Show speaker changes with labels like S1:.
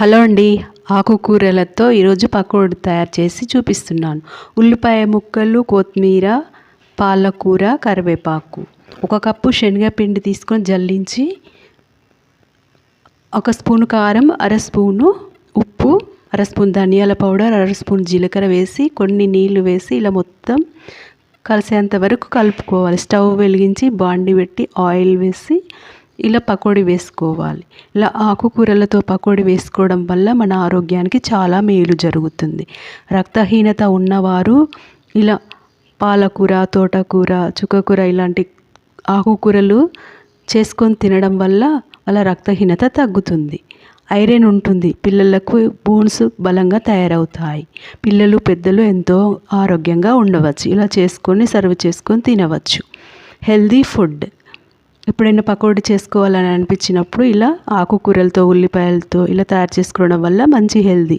S1: Hello అండి ఆకుకూరలతో ఈరోజు పకోడీ తయారు చేసి చూపిస్తున్నాను. ఉల్లిపాయ ముక్కలు కొత్తిమీర పాలకూర కరివేపాకు. ఒక కప్పు శనగపిండి తీసుకొని జల్లించి ఒక స్పూన్ కారం అర స్పూను ఉప్పు అర స్పూన్ ధనియాల పౌడర్ అర స్పూన్ జీలకర్ర వేసి కొన్ని నీళ్ళు వేసి ఇలా మొత్తం కలిసేంత వరకు కలుపుకోవాలి. స్టవ్ వెలిగించి బాండి పెట్టి ఆయిల్ వేసి ఇలా పకోడీ వేసుకోవాలి. ఇలా ఆకుకూరలతో పకోడీ వేసుకోవడం వల్ల మన ఆరోగ్యానికి చాలా మేలు జరుగుతుంది. రక్తహీనత ఉన్నవారు ఇలా పాలకూర తోటకూర చుక్కకూర ఇలాంటి ఆకుకూరలు చేసుకొని తినడం వల్ల వాళ్ళ రక్తహీనత తగ్గుతుంది. ఐరన్ ఉంటుంది. పిల్లలకు బోన్స్ బలంగా తయారవుతాయి. పిల్లలు పెద్దలు ఎంతో ఆరోగ్యంగా ఉండవచ్చు. ఇలా చేసుకొని సర్వ్ చేసుకొని తినవచ్చు. Healthy food. ఎప్పుడైనా పకోడీ చేసుకోవాలని అనిపించినప్పుడు ఇలా ఆకుకూరలతో ఉల్లిపాయలతో ఇలా తయారు చేసుకోవడం వల్ల మంచి హెల్దీ